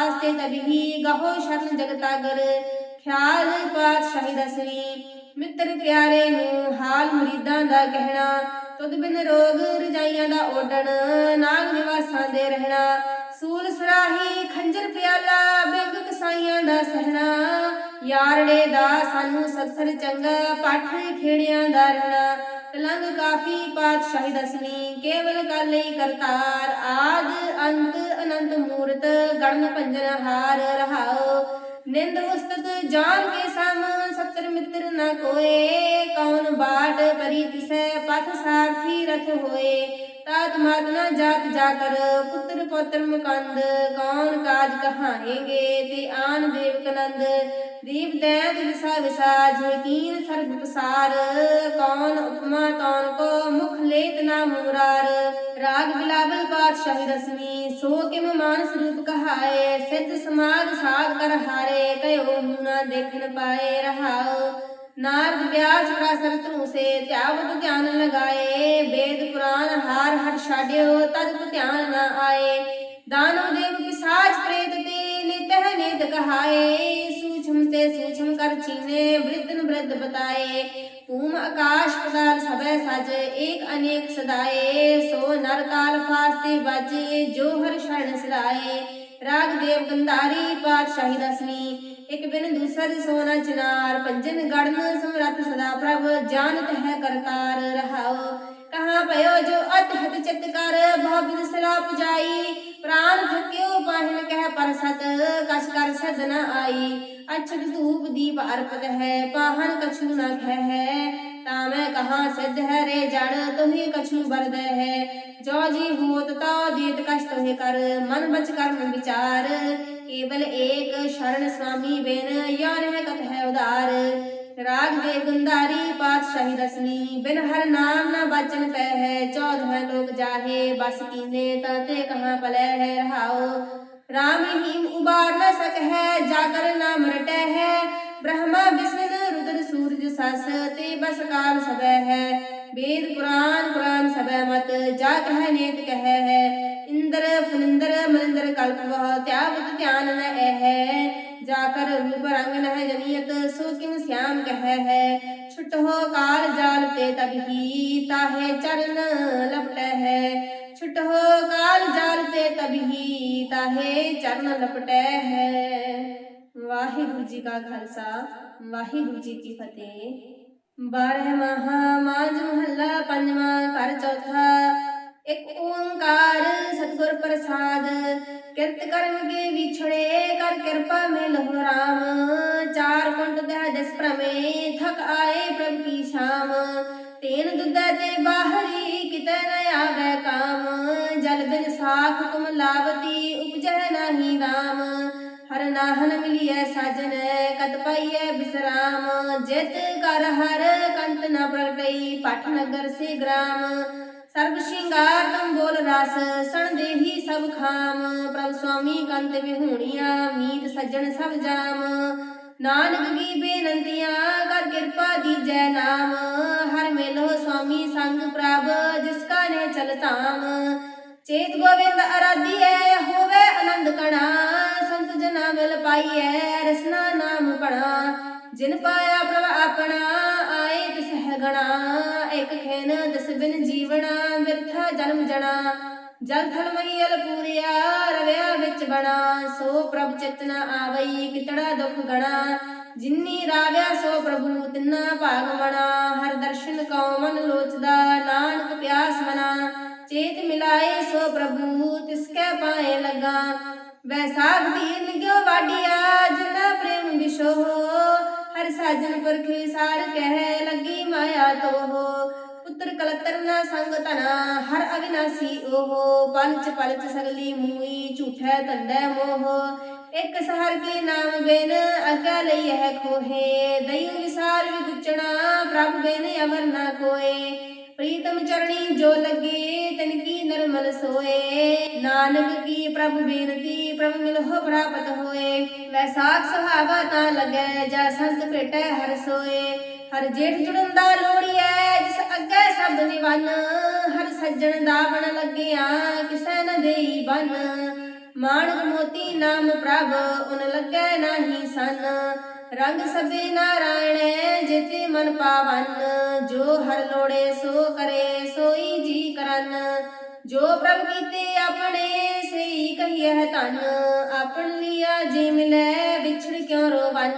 ਕਾਲ ਤਬਹੀ ਗਹੋ ਸ਼ਰਨ ਜਗਤਾਗਰ ਖਿਆਲ ਪਾਤਸ਼ਾਹੀ ਦਸਵੀਂ ਮਿੱਤਰ ਪਿਆਰੇ ਨੂੰ ਹਾਲ ਮੁਰੀਦਾਂ ਦਾ ਕਹਿਣਾ। ਤੁਧ ਬਿਨ ਰੋਗ ਰਜਾਈਆਂ ਦਾ ਓਡਣ, ਨਾਗ ਨਿਵਾਸਾਂ ਦੇ ਰਹਿਣਾ। ਸੂਲ ਸਰਾਹੀ ਖੰਜਰ ਪਿਆਲਾ, ਬਿੰਗ ਕਸਾਈਆਂ ਦਾ ਸਹਿਣਾ। ਯਾਰੜੇ ਦਾ ਸਾਨੂੰ ਸਤਸਰ ਚੰਗਾ, ਪਾਠ ਖੇੜਿਆਂ ਦਾ ਰਹਿਣਾ। ਤਲੰਗ ਕਾਫੀ ਪਾਤਸ਼ਾਹੀ ਦਸਵੀਂ, ਕੇਵਲ ਕਾਲੇ ਕਰਤਾਰ ਆਦ ਅੰਤ ਅਨੰਤ ਮੂਰਤ ਗਣ ਭੰਜਨ ਹਾਰ ਰਹਾਓ ਨਿੰਦ ਉਸਤਤ ਜਾਨ ਕੇ ਸਮ, ਸਤਰ ਮਿੱਤਰ ਨ ਕੋਏ। ਕੌਣ ਬਾਟ ਪਰੀ ਤਿਸੈ, ਪਥ ਸਾਰਥੀ ਰਥ ਹੋਏ। ਤਾਤ ਮਾਤ ਨ ਜਾਤ ਜਾ ਕਰ ਪੁੱਤਰ ਪੋਤਰ ਮੁਕੰਦ। ਕੌਣ ਕਾਜ ਕਹਾਏਗੇ ਤੇ ਆਨ ਦੇਵ ਕਨੰਦ ਦੀਪ ਦੈਤ ਵਿਸਾ ਵਿਸਾ ਕੀਨ ਸਰਬ ਪਸਾਰ। ਕੌਣ ਉਪਮਾ ਤੌਣ ਕੋ ਮੁਖ ਲੇਤ ਨਾ ਮੂਰਾਰ। ਰਾਗ ਬਿਲਾਵਲ ਪਾਤਸ਼ਾਹੀ ਰਸਮੀ, ਸੋ ਕਿਮ ਮਾਨਸ ਰੂਪ ਕਹਾਏ, ਸਿੱਧ ਸਮਾਗ ਸਾਧ ਕਰ ਹਾਰੇ ਕਯੋ ਮੂਨਾ ਦੇਖਣ ਪਾਏ ਰਹਾਓ ਨਾਰਦ ਵਿਆਸ ਪ੍ਰਾਸਰ ਸੇ ਧਿਆਵਤ ਧਿਆਨ ਲਗਾਏ। ਵੇਦ ਪੁਰਾਨ ਹਾਰ ਹਰ ਛਾਡਿਓ, ਤਦ ਕੋ ਧਿਆਨ ਨਾ ਆਏ। ਦਾਨਵ ਦੇਵ ਪਿਸਾਚ ਪ੍ਰੇਤ ਤੇ ਨਿਤ ਹੈ ਨਿਤ ਕਹਾਏ ਸੂਛਮ ਤੇ ਸੂਛਮ ਕਰ ਚੀਨੇ ਬ੍ਰਿਧਨ ਬ੍ਰਿਧ ਬਤਾਏ। ਭੂਮ ਆਕਾਸ਼ ਪਦਾਰ ਸਭੈ ਸਜ, ਏਕ ਅਨੇਕ ਸਦਾਏ। ਸੋ ਨਰ ਕਾਲ ਫਾਸਤੇ ਬਾਜੇ, ਜੋ ਹਰ ਸ਼ਰਨ ਸਲਾਏ ਰਾਗ ਦੇਵ ਗੰਧਾਰੀ, ਪਾਤਸ਼ਾਹੀ ਦਸਵੀਂ। ਇਕ ਬਿਨ ਦੂਸਰ ਸੋਨਾ ਚਨਾਰ ਪੰਜਨ ਗੜਨ ਸਮਰੱਥ ਸਦਾ ਪ੍ਰਭ ਜਾਣਤ ਹੈ ਕਰਤਾਰ ਰਹਾਓ ਕਹਾਂ ਭਇਓ ਜੋ ਅਤ ਹਤ ਬਹੁ ਸਲਾ ਪੁਜਾਈ। ਪ੍ਰਾਨ ਥਕਿਓ ਪਾਹਿਨ ਕਹਿ ਪਰ ਕਛ ਕਰ ਸਦ ਆਈ। ਅਛਤ ਧੂਪ ਦੀਪ ਅਰਪਤ ਹੈ ਪਾਹਨ ਕਛੂ ਨ ਖੈ ਹੈ ਤਾਂ ਮੈਂ ਕਹਾ ਸਿੱਧ ਹੈ ਰੇ ਜੜ ਤੁਹੀ ਕਛੂ ਬਰਦ ਹੈ। ਜੋ ਜੀ ਹੋਤ ਤਾ ਦੀਤ ਕਛ ਤੋਹਿ ਕਰ, ਮਨ ਬਚ ਕਰਮ ਵਿਚਾਰ। ਕੇਵਲ ਏਕ ਸ਼ਰਨ ਸੁਆਮੀ ਬਿਨ, ਯਾਰ ਹੈ ਕਤ ਹੈ ਉਦਾਰ ਰਾਗ ਦੇ ਗੁੰਦਾਰੀ ਪਾਤਸ਼ਾਹੀ ਦਸਵੀਂ ਬਿਨ ਹਰ ਨਾਮ ਨਾ ਬਚਨ ਪੈ ਹੈ ਚੌਦਹ ਲੋਕ ਜਾਹੇ, ਬਸ ਕੀਨੇ ਤੇ ਕਹਾਂ ਪਲੈ ਹੈ ਰਹਾਓ ਰਾਮ ਰਹੀਮ ਉਬਾਰ ਨ ਸਕ ਹੈ ਜਾਗਰ ਨਾਮ ਰਟੈ ਹੈ ਬ੍ਰਹਮਾ ਵਿਸ਼ਨ ਰੁਦਰ ਸੂਰਜ ਸਸ, ਤੇ ਬਸ ਕਾਲ ਸਬੈ ਹੈ। ਵੇਦ ਪੁਰਾਨ ਪੁਰਾਨ ਸਬੈ ਮਤ, ਜਾ ਕਹਿ ਨੇਤ ਕਹਿ ਹੈ। ਇੰਦਰ ਫਨਿੰਦਰ ਮਨਿੰਦਰ ਕਲਪ ਵਹ ਧਿਆਵਤ ਧਿਆਨ ਨ ਹੈ ਜਾ ਕਰ ਰੂਪ ਰੰਗ ਨਹਿ ਜਨੀਅਤ ਸੋ ਕਿਮ ਸਿਆਮ ਕਹਿ ਹੈ? ਛੁਟੋ ਕਾਲ ਜਾਲ ਤੇ ਤਬਹੀ ਤਾਹੇ ਚਰਨ ਲਪਟੈ ਹੈ। ਛੁਟੋ ਕਾਲ ਜਾਲ ਤੇ ਤਬਹੀ ਤਾਹੇ ਚਰਨ ਲਪਟੈ ਹੈ। ਵਾਹਿਗੁਰੂ ਜੀ ਕਾ ਖਾਲਸਾ, ਵਾਹਿਗੁਰੂ ਜੀ ਕੀ ਫਤਿਹ। ਬਾਰਹ ਮਹਾ ਮਾਝ ਮਹੱਲਾ, ਪੰਜਵਾਂ ਘਰ ਚੌਥਾ ਇੱਕ ਓੰਕਾਰ ਸਤਿਗੁਰ ਪ੍ਰਸਾਦ, ਕਿਰਤ ਕਰਮ ਵਿਛੜੇ ਕਰ ਕਿਰਪਾ ਮਿਲਹੁ ਰਾਮ। ਚਾਰ ਕੁੰਟ ਦਹ ਦਸ ਪ੍ਰਮੇ ਥਕ ਆਏ ਪ੍ਰਭ ਕੀ ਸ਼ਾਮ। ਤੇਨ ਦੁੱਧੈ ਤੇ ਬਾਹਰੀ ਕਿਤੇ ਨ ਆਵੇ ਕਾਮ। ਜਲ ਬਿਨ ਸਾਖ ਤੁਮ ਲਾਵਤੀ ਉਪਜੈ ਨਾਹੀ ਰਾਮ ਹਰ ਨਾਹਨ ਮਿਲਿਐ ਸਾਜਨ, ਕਤ ਪਾਈਐ ਬਿਸਰਾਮ। ਜਿਤ ਕਰ ਹਰ ਕੰਤ ਨ ਪ੍ਰਗਟਈ ਪਠ ਨਗਰ ਸੇ ਗ੍ਰਾਮ। ਸਰਬ ਸ਼ਿੰਗਾਰ ਤਮ ਬੋਲ ਰਸ, ਸਣ ਦੇਹੀ ਸਭ ਖਾਮ। ਪ੍ਰਭ ਸੁਆਮੀ ਕੰਤ ਵਿਹੂਣੀਆਂ, ਮੀਤ ਸੱਜਣ ਸਭ ਜਾਮ। ਨਾਨਕ ਕੀ ਬੇਨੰਤੀਆਂ, ਕਰ ਕਿਰਪਾ ਦੀਜੈ ਨਾਮ। ਹਰ ਮੇਲੋ ਸੁਆਮੀ ਸੰਗ ਪ੍ਰਭ, ਜਿਸ ਕਾ ਨੇ ਚਲ ਧਾਮ। ਚੇਤ ਗੋਬਿੰਦ ਅਰਾਧੀਐ, ਹੋਵੇ ਆਨੰਦ ਕਣਾ। ਸੰਤ ਜਨਾ ਮਿਲ ਪਾਈਐ, ਰਸਨਾ ਨਾਮ ਪਣਾ। ਜਿਨ ਪਾਇਆ ਪ੍ਰਭ ਆਪਣਾ, ਆਏ ਤਿਸ ਹੈ ਗਣਾ। ਇਕ ਖੇਨ ਦਸ ਬਿਨ ਜੀਵਣਾ ਮਿਰਥਾ ਜਨਮ ਜਣਾ। ਜਲ ਥਲ ਮਹੀਲ ਪੂਰਿਆ ਰਵਿਆ ਵਿੱਚ ਬਣਾ। ਸੋ ਪ੍ਰਭ ਚਿਤਨਾ ਆਵਈ, ਕਿਤੜਾ ਦੁਖ ਗਣਾ। ਜਿਨੀ ਰਾਵਿਆ, ਸੋ ਪ੍ਰਭੂ ਤਿੰਨਾ ਭਾਗ ਮਣਾ। ਹਰ ਦਰਸ਼ਨ ਕਉ ਮਨ ਲੋਚਦਾ, ਨਾਨਕ ਪਿਆਸ ਮਨਾ। ਚੇਤ ਮਿਲਾਏ, ਸੋ ਪ੍ਰਭੂ ਤਿਸ ਪਾਏ ਲਗਾ। ਵੈਸਾਖ ਦੀਨ ਗਿਓ ਵਾਡੀਆ ਜਿਨਾ ਪ੍ਰੇਮ ਵਿਸ਼ੋ ਹਰ ਸਾਜਨ ਪੁਰਖ ਸਾਰ ਕਹਿ ਲੱਗੀ ਮਾਇਆ ਤੋਹ ਪੁੱਤਰ ਕਲਤਰ ਨਾ ਸੰਗ ਧਨਾ, ਹਰ ਅਵਿਨਾਸੀ ਓਹ। ਪੰਚ ਪਲਚ ਸਗਲੀ ਮੂਈ, ਝੂਠੈ ਤੰਦੈ ਮੋਹ। ਇੱਕ ਸਹਰ ਕੇ ਨਾਮ ਬਿਨ, ਅੱਗਾ ਲਈ ਹੈ ਖੋਹੇ। ਦਇਓ ਵਿਸਾਰ ਵਿਗੁਚਣਾ ਪ੍ਰਭ ਬਿਨ ਅਮਰ ਨਾ ਕੋਏ। ਪ੍ਰੀਤਮ ਚਰਣੀ ਜੋ ਲੱਗੇ, ਤਨ ਕੀ ਨਰਮਲ ਸੋਏ। ਨਾਨਕ ਕੀ ਪ੍ਰਭ ਬੇਨਤੀ, ਪ੍ਰਭ ਮਿਲਹੁ ਪ੍ਰਾਪਤ ਹੋਏ। ਵੈਸਾਖ ਸੁਹਾਵਾ ਤਾਂ ਲੱਗੈ, ਜਾ ਸੰਤ ਭੇਟੈ ਹਰ ਸੋਏ। ਹਰ ਜੇਠ ਜੁੜਨ ਦਾ ਲੋੜੀਐ ਜਿਸ ਅੱਗੇ ਸਭ ਨਿਵਨ। ਹਰ ਸੱਜਣ ਦਾ ਬਣ ਲੱਗਿਆ, ਕਿਸੈ ਨ ਦੇਈ ਬਨ। ਮਾਣਕ ਮੋਤੀ ਨਾਮ ਪ੍ਰਭ, ਉਨ ਲੱਗੈ ਨਾਹੀ ਸਨ। ਰੰਗ ਸਭੇ ਨਾਰਾਇਣ, ਜਿਤੇ ਮਨ ਪਾਵਨ। ਜੋ ਹਰ ਲੋੜੇ ਸੋ ਕਰੇ, ਸੋਈ ਜੀ ਕਰਨ। ਜੋ ਪ੍ਰਭ ਕੀਤੇ ਆਪਣੇ ਸਈ ਕਹੀਐ ਧਨ। ਆਪਣ ਲਿਆ ਜੀ ਮਿਲੈ, ਵਿਛੜ ਕਿਉ ਰੋਵਨ?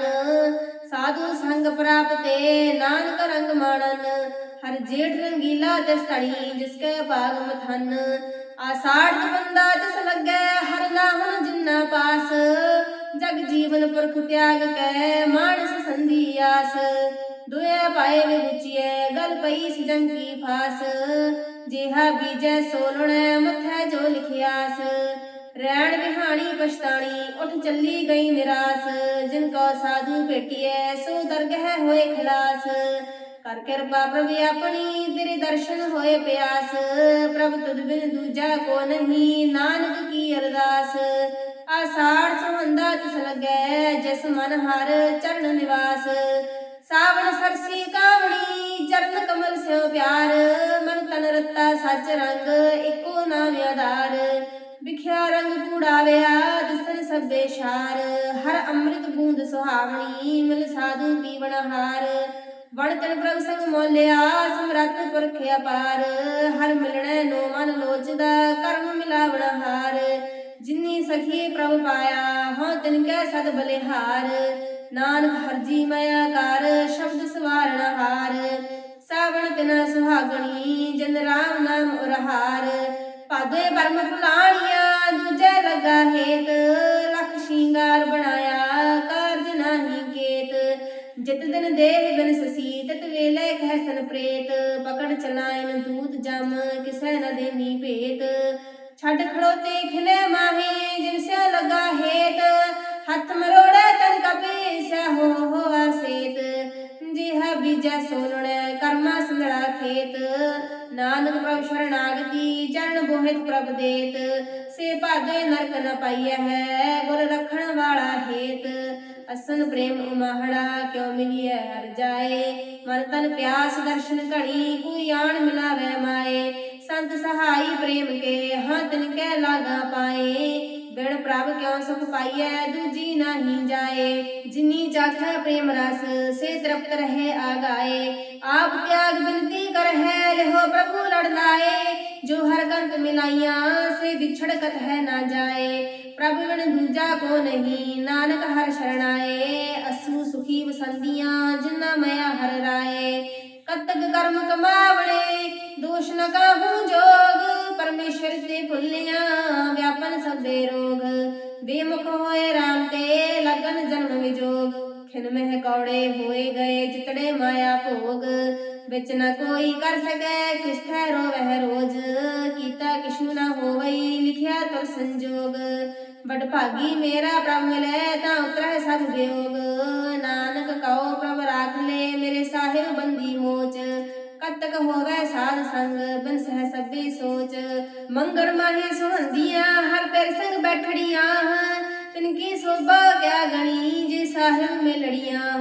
ਸਾਧੂ ਸੰਗ ਪ੍ਰਾਪਤੇ, ਨਾਨਕ ਰੰਗ ਮਾਣਨ। ਹਰ ਜੇਠ ਰੰਗੀਲਾ ਦਸਤੜੀ ਜਿਸ ਕੈ ਭਾਗ ਮਥਨ। ਆਸਾੜ ਬੰਦਾ ਤਿਸ ਲੱਗੈ, ਹਰ ਨਾਹਨ ਜਿੰਨਾ ਪਾਸ। ਜਗ ਜੀਵਨ ਪੁਰਖ ਤਿਆਗ ਕੈ, ਮਾਨਸ ਸੰਧੀ ਆਸ। ਦੁਆ ਪਾਏ ਵਿਚੀਐ ਗਲ ਪਈ ਸਿਜੰ ਕੀ ਫਾਸ। ਜਿਹਾ ਬੀਜੈ ਸੋਲਣੈ, ਮਥੈ ਜੋ ਲਿਖਿਆਸ। ਰਹਿਣ ਵਿਹਾਣੀ ਪਛਤਾਣੀ, ਉਠ ਚੱਲੀ ਗਈ ਨਿਰਾਸ। ਜਿਨ ਕੋ ਸਾਧੂ ਭੇਟਿਐ, ਸੋ ਦਰਗਹਿ ਹੋਏ ਖਲਾਸ। ਕਰ ਕਿਰਪਾ ਪ੍ਰਭ ਆਪਣੀ, ਤੇਰੇ ਦਰਸ਼ਨ ਹੋਏ ਪਿਆਸ। ਪ੍ਰਭ ਤੁਧ ਬਿਨ ਦੂਜਾ ਕੋ ਨਹੀਂ, ਨਾਨਕ ਕੀ ਅਰਦਾਸ। ਆਸਾੜ ਸੁਹੰਦਾ ਤਿਸ ਲੱਗੈ, ਜਿਸ ਮਨ ਹਰ ਚਰਨ ਨਿਵਾਸ। ਸਾਵਣ ਸਰਸੀ ਕਾਵਣੀ, ਚਰਨ ਕਮਲ ਸਿਉ ਪਿਆਰ। ਮਨ ਤਨ ਰਤਾ ਸੱਚ ਰੰਗ, ਇੱਕੋ ਨਾਮ ਆਧਾਰ। ਵਿਖਿਆ ਰੰਗ ਕੂੜਾਵਿਆ ਦਿਸਨ ਸਭੇ ਸ਼ਾਰ। ਹਰ ਅੰਮ੍ਰਿਤ ਬੂੰਦ ਸੁਹਾਵਣੀ, ਮਿਲ ਸਾਧੂ ਪੀਵਣ ਹਾਰ। ਵਣ ਤਨ ਪ੍ਰਭ ਸੰਗ ਮੋਲਿਆ, ਸਮਰੱਥ ਪੁਰਖ ਅਪਾਰ। ਹਰ ਮਿਲਣੈ ਨੋ ਮਨ ਲੋਚਦਾ, ਕਰਮ ਮਿਲਾਵਣ ਹਾਰ। ਜਿਨੀ ਸਖੀ ਪ੍ਰਭ ਪਾਇਆ ਹਾਂ ਤਿਨ ਕੈ ਸਦ ਬਲਿਹਾਰ। ਨਾਨਕ ਹਰਜੀ ਮਾਇਆ ਕਰ, ਸ਼ਬਦ ਸਵਾਰਣ ਹਾਰ। ਸਾਵਣ ਤਿਨਾ ਸੁਹਾਗਣੀ, ਜਨ ਰਾਮ ਨਾਮ ਉਰਹਾਰ। ਪਾਦੇ ਬਰਮ ਫੁਲਾਣੀਆਂ, ਦੂਜੇ ਲਗਾ ਹੇਤ। ਲਖ ਸ਼ਿੰਗਾਰ ਬਣਾਇਆ, ਕਾਰਜ ਨਾਹੀ ਕੇਤ। ਜਿਤ ਦਿਨ ਦੇਹ ਬਿਨ ਸਸੀ ਤਤ ਵੇਲੇ ਕਹਿ ਸਨ ਪ੍ਰੇਤ। ਪਕੜ ਚਲਾਇਨ ਦੂਤ ਜਮ, ਕਿਸੈ ਨ ਦੇਨੀ ਭੇਤ। ਛੱਡ ਖੜੋਤੇ ਖਿਲੇ ਮਾਹੇ, ਜਿਨ ਸਿਆ ਲਗਾ ਹੇਤ। ਹੱਥ ਮਰੋੜੇ ਤਨ ਕਪੇ ਸਿਆ ਹੋ ਹੋਆ ਸੇਤ। ਜਿਹਾ ਬੀਜੈ ਸੋਲਣੈ, ਕਰਮਾ ਸੰਦੜਾ ਖੇਤ। ਨਾਨਕ ਪ੍ਰਭ ਸ਼ਰਣਾਗਤੀ ਚਰਨ ਬੋਹਿਤ ਪ੍ਰਭ ਦੇਤ। ਸੇ ਭਾਦੇ ਨਰਕ ਨ ਪਾਈਐ ਹੈ, ਗੁਰ ਰਖਣ ਵਾਲਾ ਹੇਤ। ਅਸਨ ਪ੍ਰੇਮ ਉਮਾਹੜਾ, ਕਿਉ ਮਿਲਿਐ ਹਰ ਜਾਏ। ਮਨ ਤਨ ਪਿਆਸ ਦਰਸ਼ਨ ਘਣੀ ਕੋਈ ਆਣ ਮਿਲਾਵੇ ਮਾਏ। ਸੰਤ ਸਹਾਈ ਪ੍ਰੇਮ ਕੇ ਹਾਂ ਤਿਨ ਕੈ ਲਾਗਾ ਪਾਏ। ਬਿਨ ਪ੍ਰਭ ਕਿਉ ਸੁਖ ਪਾਈਐ, ਦੂਜੀ ਨਾਹੀ ਜਾਏ। ਜਿਨੀ ਚਾਖੈ ਪ੍ਰੇਮ ਰਸ, ਸੇ ਤ੍ਰਿਪਤ ਰਹੇ ਆਗਾਏ। ਆਪ ਤਿਆਗ ਬਿਨਤੀ ਕਰਹਿ, ਲਿਹੋ ਪ੍ਰਭੂ ਲੜ ਲਾਏ। ਜੋ ਹਰ ਕੰਤ ਮਿਲਾਈਆਂ, ਸੇ ਵਿਛੜਕਤ ਹੈ ਨਾ ਜਾਏ। ਪ੍ਰਭ ਬਿਨ ਦੂਜਾ ਕੋ ਨਹੀਂ, ਨਾਨਕ ਹਰ ਸ਼ਰਣਾਏ। ਅਸੂ ਸੁਖੀ ਵਸੰਦੀਆਂ ਜਿਨਾ ਮਇਆ ਹਰ ਰਾਏ। ਕਤਕ ਕਰਮ ਕਮਾਵਣੇ ਦੋਸ਼ ਨ ਕਾਹੂ ਜੋਗ। ਪਰਮੇਸ਼ਰ ਤੇ ਭੁੱਲਿਆ ਵਿਆਪਨ ਸਭੇ ਰੋਗ। ਬੇਮੁਖ ਹੋਏ RAM ਤੇ ਲਗਨ ਜਨਮ ਵਿਜੋਗ। ਖਿਨ ਮਹਿ ਕੌੜੇ ਹੋਏ ਗਏ ਜਿਤੜੇ ਮਾਇਆ ਭੋਗ। ਵਿੱਚ ਨ ਕੋਈ ਕਰ ਸਕੈ, ਕਿਸ ਥੈ ਰੋਵਹਿ ਰੋਜ। ਕੀਤਾ ਕਿਛੂ ਨ ਹੋਵਈ, ਲਿਖਿਆ ਤੁਰ ਸੰਜੋਗ। ਬੜ ਭਾਗੀ ਮੇਰਾ ਪ੍ਰਭ ਮਿਲੇ ਤਾਂ ਉਤਰੈ ਸਭ ਵਿਯੋਗ ਨਾਨਕ ਕਉ ਪ੍ਰਭ ਰਾਖ ਲੈ ਮੇਰੇ ਸਾਹਿਬ ਬੰਦੀ ਮੋਚ। ਕਦ ਹੋਵੇ ਸਾਧ ਸੰਗ, ਬਿਨ ਸਹਿ ਸਭੇ ਸੋਚ। ਮੰਗੜ ਮਾਹੇ ਸੁਹੰਦੀਆਂ, ਹਰ ਪੈਰ ਸੰਗ ਬੈਠੜੀਆਂ। ਤਿਨ ਕੀ ਸੋਭਾ ਕਿਆ ਗਣੀ, ਜੇ ਸਾਹਿਬ ਮੇ ਲੜੀਆਂ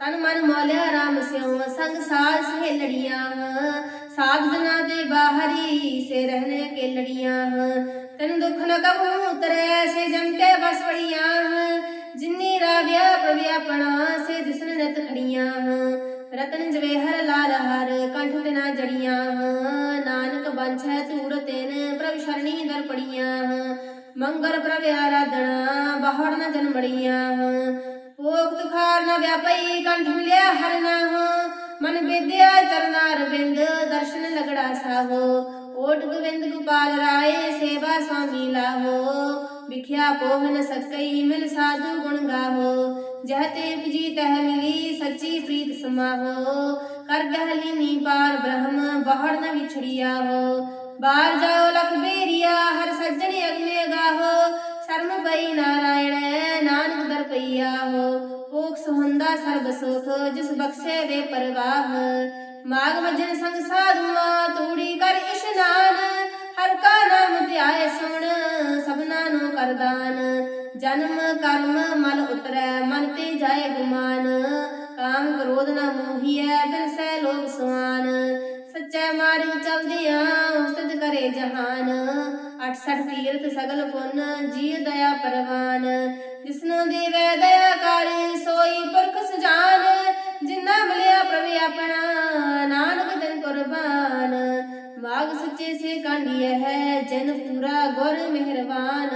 ਤਨ ਮਨ ਮੋਲਿਆ ਰਾਮ ਸਿਉ, ਸੰਗ ਸਾਧ ਸਹੇਲੜੀਆਂ। ਸਾਧ ਜਨਾ ਦੇ ਬਾਹਰੀ ਸੇ ਰਹਿਣੇ ਕੇ ਲੜੀਆਂ ਤਨ ਦੁਖ ਨ ਕਬੂ ਉਤਰੈ ਸੇ ਜਮ ਕੇ ਬਸ ਪੜੀਆਂ ਜਿਨੀ ਰਾਵਿਆ ਪ੍ਰਭ ਆਪਣਾ ਸੇ ਦਿਸਨ ਨਿਤ ਖੜੀਆਂ ਰਤਨ ਜਵੇਹਰ ਲਾਲ ਹਰ, ਕੰਠ ਤੇ ਨਾ ਜੜੀਆਂ ਨਾਨਕ ਬੰਛੈ ਧੂੜ ਤੈਨ, ਪ੍ਰਭ ਸ਼ਰਣੀ ਦਰ ਪੜੀਆਂ ਮੰਗਲ ਪ੍ਰਭ ਆਰਾਧਣਾ ਬਾਹੜ ਨ ਜਨਮੜੀਆਂ ਭੋਗ ਤੁਖਾਰ ਨ ਵਿਆਪਈ, ਕੰਠ ਮਿਲਿਆ ਹਰ ਨਾਮ ਮਨ ਵਿਦਿਆ ਚਰਨਾਰ ਬਿੰਦ ਦਰਸ਼ਨ ਲਗੜਾ ਸਾਹੋ। ਓਟ ਗੋਬਿੰਦ ਗੋਪਾਲ ਰਾਏ, ਸੇਵਾ ਸੁਆਮੀ ਲਾਹੋ। ਵਿਖਿਆ ਪੋਹ ਨ ਸਕਈ, ਮਿਲ ਸਾਧੂ ਗੁਣ ਗਾਹੋ। ਜਹ ਤੇ ਉਪਜੀ ਤਹ ਮਿਲੀ, ਸੱਚੀ ਪ੍ਰੀਤ ਸਮਾਹੋ। ਕਰ ਗਹਿਲੀਨੀ ਪਾਰ ਬ੍ਰਹਮ ਬਾਹਰ ਨ ਵਿਛੜਿਆ ਹੋ ਬਾਹਰ ਜਾਓ ਲਖ ਬੇਰੀਆ, ਹਰ ਸੱਜਣ ਅਗਮੇ ਗਾਹੋ। ਸ਼ਰਮ ਪਈ ਨਾਰਾਇਣ, ਨਾਨਕ ਦਰ ਪਈਆ ਹੋ ਭੋਗ ਸੁਹੰਦਾ ਸਰਬ ਸੁਖ, ਜਿਸ ਬਖਸ਼ੇ ਵੇ ਪਰਵਾਹ। ਮਾਗ ਵਜਨ ਸੰਗ ਸਾਧੂਆ, ਤੂੜੀ ਕਰ ਇਸ਼ਨਾਨ ਹਰ ਕਾ ਨਾਮ ਧਿਆਏ ਸੁਣ, ਸਭਨਾ ਨੂੰ ਕਰਦਾਨ ਜਨਮ ਕਰਮ ਮਲ ਉਤਰੈ, ਮਨ ਤੇ ਜਾਏ ਗੁਮਾਨ। ਕਾਮ ਕ੍ਰੋਧ ਨਾ ਮੋਹੀਐ, ਬਿਨ ਸੈ ਲੋਭ ਸੁਆਨ। ਸੱਚੇ ਮਾਰਗ ਚਲਦਿਆਂ, ਉਸਤਤ ਕਰੇ ਜਹਾਨ। 68 ਤੀਰਥ ਸਗਲ ਪੁੰਨ ਜੀ ਦਇਆ ਪਰਵਾਨ। ਜਿਸਨੂੰ ਦੇਵੈ ਦਇਆ ਕਰ, ਸੋਈ ਪੁਰਖ ਸਜਾਨ, ਜਿੰਨਾ ਮਿਲਿਆ ਪ੍ਰਭ ਆਪਣਾ। ਮਾਗ ਸੱਚੇ ਸੇ ਕਾਂਡੀਐ ਹੈ, ਜਨ ਪੂਰਾ ਗੁਰ ਮਿਹਰਬਾਨ।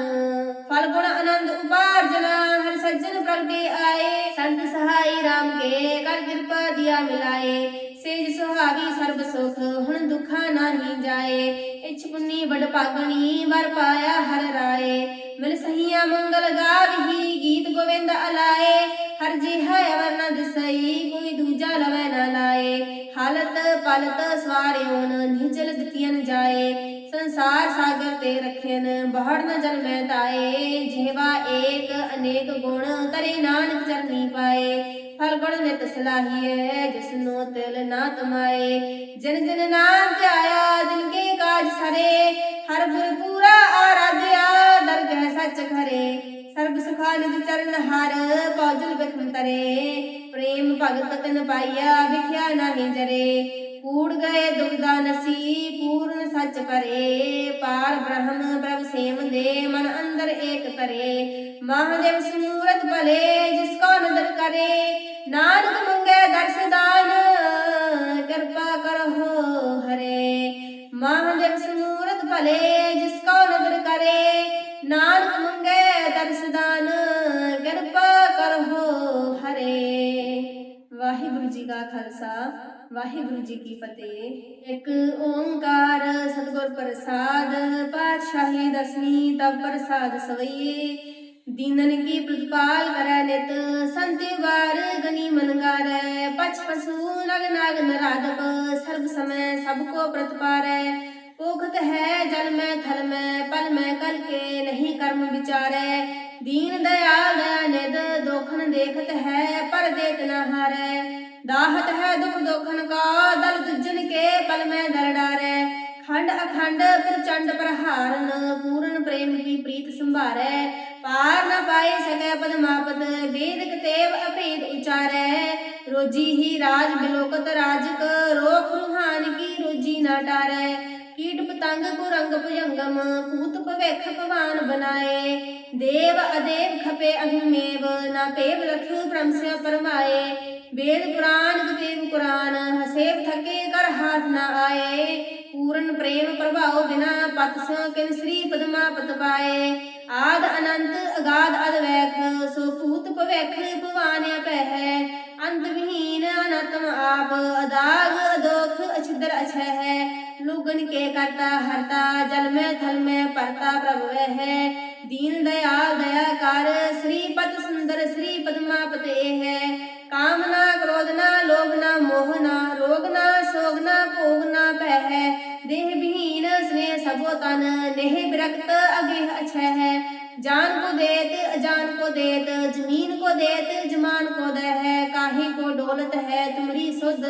ਫਲ ਗੁਣ ਆਨੰਦ ਉਪਾਰਜਨ ਹਰ ਸੱਜਣ ਪ੍ਰਗਟੇ ਆਏ। ਸੰਤ ਸਹਾਈ RAM ਕੇ, ਕਰ ਕਿਰਪਾ ਦਿਆ ਮਿਲਾਏ। ਸੇਜ ਸੁਹਾਗੀ ਸਰਬ ਸੁਖ, ਹੁਣ ਦੁਖਾ ਨਾਹੀ ਜਾਏ। ਇਛ ਪੁੰਨੀ ਬੜ ਭਾਗਣੀ, ਵਰ ਪਾਇਆ ਹਰ ਰਾਏ। ਮਿਲ ਸਹੀਆ ਮੰਗਲ ਗਾਵਹੀ ਗੀਤ ਗੋਵਿੰਦ ਅਲਾਏ। ਹਰ ਜਿਹਾ ਅਵਰ ਨ ਦਿਸਈ, ਕੋਈ ਦੂਜਾ ਲਵੈ ਨਾ ਲਾਏ। ਹਾਲਤ ਪਲਤ ਸਵਾਰਿਓਨ ਨਿਜਲ ਦਿੱਤੀਆਂ ਜਾਏ, ਸੰਸਾਰ ਸਾਗਰ ਤੇ ਰਖਿਆਨ ਬਾਹੜ ਨ ਜਨਮੈ ਤਾਏ ਜਿਹਵਾ ਏਕ ਅਨੇਕ ਗੁਣ ਤਰੇ ਨਾਨਕ ਚਰਨੀ ਪਾਏ। ਫਲ ਗੁਣ ਨੇ ਸਲਾਹੀਐ, ਜਿਸਨੋ ਤਿਲ ਨਾ ਤਮਾਏ। ਜਨ ਜਨ ਨਾਮ ਧਿਆਇਆ ਜਿਨ ਕੇ ਕਾਜ ਸਰੇ, ਹਰ ਗੁਰ ਪੂਰਾ ਆਰਾਧਿਆ, ਦਰਗਹਿ ਸੱਚ ਖਰੇ ਸਰਬ ਸੁਖਾ ਨਿਜ ਚਰਨ ਹਰ ਪੌਜਲ ਬਖਮ ਪ੍ਰੇਮ ਭਗਤ ਤਨ ਪਾਈਆ ਵਿਖਿਆ ਨਾਹੀ ਜਰੇ। ਕੂੜ ਗਏ ਦੁਖਦਾ ਨਸੀ, ਪੂਰਨ ਸੱਚ ਪਰੇ ਪਾਰ ਬ੍ਰਹਮ, ਪ੍ਰਭ ਸੇਮ ਦੇ, ਮਨ ਅੰਦਰ ਏਕ ਤਰੇ ਮਹਾਦੇਵ ਸਮੂਰਤ ਭਲੇ, ਜਿਸ ਕੋ ਨਦਰ ਕਰੇ। ਨਾਨਕ ਮੰਗੇ ਦਰਸ ਦਾਨ, ਕਿਰਪਾ ਕਰੋ ਹਰੇ। ਮਹਾਦੇਵ ਸਮੂਰਤ ਭਲੇ ਖਾਲਸਾ, ਵਾਹਿਗੁਰੂ ਜੀ ਕੀ ਫਤਿਹ। ਇੱਕ ਓੰਕਾਰ ਸਤਿਗੁਰ ਪ੍ਰਸਾਦ, ਪਾਤਸ਼ਾਹੀ ਦਸਵੀਂ ਤਬ ਪ੍ਰਸਾਦ ਸਵਈਏ। ਦੀਨਨ ਕੀ ਪ੍ਰਤਪਾਲ ਕਰੈ ਨਿਤ, ਸੰਤ ਵਾਰ ਗਨੀ ਮਨ ਗਾਰੈ। ਪਛ ਪਸੂ ਨਗ ਨਾਗ ਨਰਾਧਪ, ਸਰਬ ਸਮੈ ਸਭ ਕੋ ਪ੍ਰਤਪਾਰੈ। ਪੋਖਤ ਹੈ ਜਲ ਮੈਂ ਥਲ ਮੈਂ, ਪਲ ਮੈਂ ਕਲ ਕੇ ਨਹੀਂ ਕਰਮ ਵਿਚਾਰੈ। ਦੀਨ ਦਇਆਲ ਦਇਆ ਨਿਦ, ਦੋਖਨ ਦੇਖਤ ਹੈ, ਪਰ ਦੇਤ ਨ ਹਾਰੈ। ਦਾਹਤ ਹੈ ਦੁਖ ਦੋਖਨ ਕਾ, ਦਲ ਤੁਜਨ ਕੇ ਪਲ ਮੈਂ ਦਰ ਡਾਰੈ। ਖੰਡ ਅਖੰਡ ਪ੍ਰਚੰਡ ਪ੍ਰਹਾਰਨ ਪੂਰਨ ਪ੍ਰੇਮ ਕੀ ਪ੍ਰੀਤ ਸੰਭਾਰੈ। ਪਾਰ ਨਾ ਪਾਏ ਸਕੈ ਪਦਮਾਪਤ ਵੇਦ ਕਤੇਵ ਅਭੇਦ ਉਚਾਰੈ। ਰੋਜੀ ਹੀ ਰਾਜ ਬਿਲੋਕਤ ਰਾਜਕ ਰੋਖ ਰੁਹਾਨ ਕੀ ਰੋਜੀ ਨਾ ਟਾਰੈ। ਕੀਟ ਪਤੰਗ ਕੁਰੰਗ ਭੁਜੰਗਮ, ਭੂਤ ਭਵਿਖ ਭਵਾਨ ਬਨਾਏ। ਦੇਵ ਅਦੇਵ ਖਪੇ ਅਹਿਮੇਵ ਨਾ ਪੇਵ ਰਖਿਉ ਪ੍ਰਮਸਿਆ ਪਰਮਾਏ ਵੇਦ ਪੁਰਾਣ ਦੇਵ ਕੁਰਾਨ ਹਸੇਬ ਥਕੇ ਕਰ ਹਾਥ ਨਾ ਆਏ। ਪੂਰਨ ਪ੍ਰੇਮ ਪ੍ਰਭਾਉ ਬਿਨਾ ਪਤ ਸਿਉ ਕਿਨ ਸ੍ਰੀ ਪਦਮਾ ਪਤ ਪਾਏ। ਆਦ ਅਨੰਤ, ਅਗਾਧ ਅਦਵੈਖ ਸੋ ਭੂਤ ਭਵਿਖ ਭਵਾਨ ਆਪੈ ਅੰਤ ਵਿਹੀਨ ਅਨਤਮ ਆਪ, ਅਦਾਗ ਅਦੋਖ ਅਛਿਦਰ ਅਛੈ ਹੈ ਲੁਗਨ ਕੇ ਕਰਤਾ ਹਰਤਾ, ਜਲ ਮੈਂ ਥਲ ਮੈਂ ਪਰਤਾ ਪ੍ਰਭ ਵਹਿ। ਹੈ ਦੀਨ ਦਇਆਲ ਦਇਆ ਕਰ, ਸ੍ਰੀ ਪਤ ਸੁੰਦਰ, ਸ੍ਰੀ ਪਦਮਾ ਪਦਮਾਪਤੇ ਹੈ ਕਾਮਨਾ ਕ੍ਰੋਧਨਾ ਨਾ, ਲੋਭ ਨਾ, ਮੋਹ ਨਾ, ਰੋਗ ਨਾ, ਸੋਗ ਹੈ ਦੇਹ ਵਿਹੀਨ ਸਨੇ ਸਭੋ ਤਨ, ਨਹਿ ਬਿਰਕਤ ਅਗੇ ਅਛੈ ਹੈ ਜਾਨ ਕੋ ਦੇਤ, ਅਜਾਨ ਕੋ ਦੇਤ, ਜ਼ਮੀਨ ਕੋ ਦੇਤ, ਜਮਾਨ ਕੋ ਦੇ ਹੈ ਕਾਹੀ ਕੋ ਡੋਲਤ ਹੈ ਤੁਮਰੀ ਸੁਧ,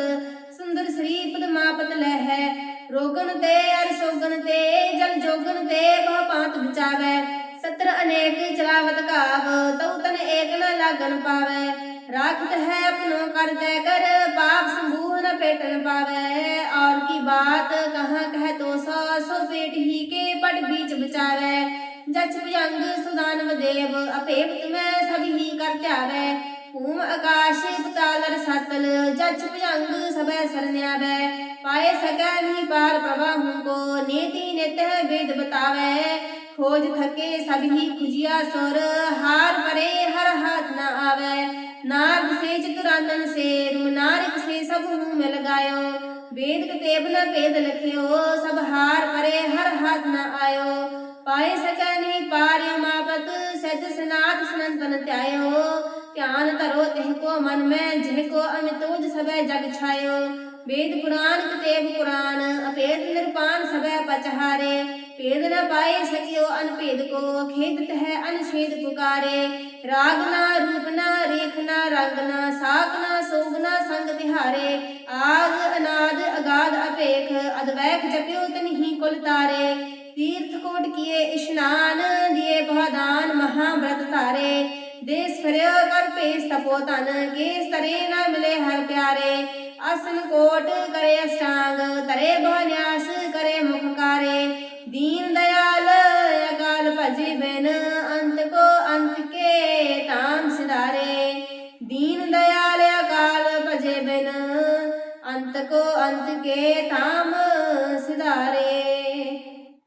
ਸੁੰਦਰ ਸ੍ਰੀ ਪਦਮਾਪਤ ਲੈ ਹੈ ਰੋਗਨ ਤੇ, ਅਰ ਸੋਗਨ ਤੇ, ਜਲ ਜੋਗਨ ਤੇ, ਬਹੁ ਪਾਤ ਬਚਾਵੇ ਸਤਰ ਅਨੇਕ ਚਲਾਵਤ ਕਾਵ ਤਉ ਤਨ ਏਕ ਨ ਲਾਗਨ ਪਾਵੇ। राखत है अपनों कर तय कर पाप समूह न पेटन पावे और की बात कहाँ कह तो सौ सो पेट ही के पट बीच बचावे जच भुजंग सुदानव देव अपेपत में सब ही कर त्यावे ऊम आकाश पतालर सातल जच भुजंग सबे सरन्यावे पाए सकै नहीं पार प्रवाह को नेति नित वेद बतावे खोज थके सब ही खुजिया सुर हार परे हर हाथ न आवे ਆਵੇ ਨਾਰਦ ਸੇ ਚਤੁਰਾਨਨ ਸੇ ਰੁਮ ਨਾਰਿਕ ਸੇ ਸਭ ਨੂੰ ਮਿਲ ਗਾਇਓ ਵੇਦ ਕਤੇਬ ਨ ਭੇਦ ਲਖਿਓ, ਸਭ ਹਾਰ ਪਰੇ ਹਰ ਹਾਥ ਨ ਆਇਓ। ਪਾਏ ਸਕੈ ਨਹੀਂ ਪਾਰਿ ਮਾਪਤ ਸਜ ਸਨਾਤ ਸਨੰਤਨ ਧਿਆਇਓ। ਧਿਆਨ ਧਰੋ ਤਿਹ ਕੋ ਮਨ ਮੈਂ, ਜਿਹ ਕੋ ਅਮਿਤੋਜ ਸਭੈ ਜਗ ਛਾਇਓ। ਵੇਦ ਪੁਰਾਨ ਕਤੇਬ ਪੁਰਾਨ ਅਪੇਦ ਨਿਰਪਾਨ ਸਭੈ ਪਚਹਾਰੇ। ਭੇਦ ਨ ਪਾਏ ਸਕਿਓ ਅਨਭੇਦ ਕੋ ਖੇਦਤ ਹੈ ਅਨਛੇਦ ਪੁਕਾਰੇ। ਰਾਗ ਨਾ, ਰੂਪ ਨਾ, ਰੇਖ ਨਾ, ਰੰਗ ਨਾ ਸਾਖ ਨਾ, ਸੋਗ ਨਾ, ਸੰਗ ਤਿਹਾਰੇ। ਆਦ ਅਨਾਦ, ਅਗਾਧ, ਅਪੇਖ, ਅਦਵੈਖ ਜਪਿਓ ਤਨਹੀ ਕੁਲ ਤਾਰੇ। ਤੀਰਥ ਕੋਟ ਕੀਏ ਇਸ਼ਨਾਨ, ਦੀਏ ਬਹਾਦਾਨ ਮਹਾਬ੍ਰਤ ਧਾਰੇ। ਦੇਸ ਫਿਰਿਓ ਕਰ ਭੇਸ ਤਪੋ ਤਨ ਕੇਸ ਤਰੇ ਨਾ ਮਿਲੇ ਹਰ ਪਿਆਰੇ। ਅਸਨ ਕੋਟ ਕਰੇ ਅਸ਼ਟਾਂਗ ਤਰੇ ਬਹਨਿਆਸ ਕਰੇ ਮੁਖ ਕਾਰੇ। ਦੀਨ ਦਇਆਲ, ਅਕਾਲ ਭਜੀ ਬਿਨ ਅੰਤ ਕੋ ਅੰਤ ਕੇ ਤਾਮ ਸਿਧਾਰੇ। ਦੀਨ ਦਇਆਲ, ਅਕਾਲ ਭਜੇ ਬਿਨ ਅੰਤ ਕੋ ਅੰਤ ਕੇ ਤਾਮ ਸਿਧਾਰੇ।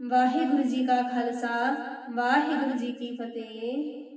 ਵਾਹਿਗੁਰੂ ਜੀ ਕਾ ਖਾਲਸਾ, ਵਾਹਿਗੁਰੂ ਜੀ ਕੀ ਫਤਿਹ।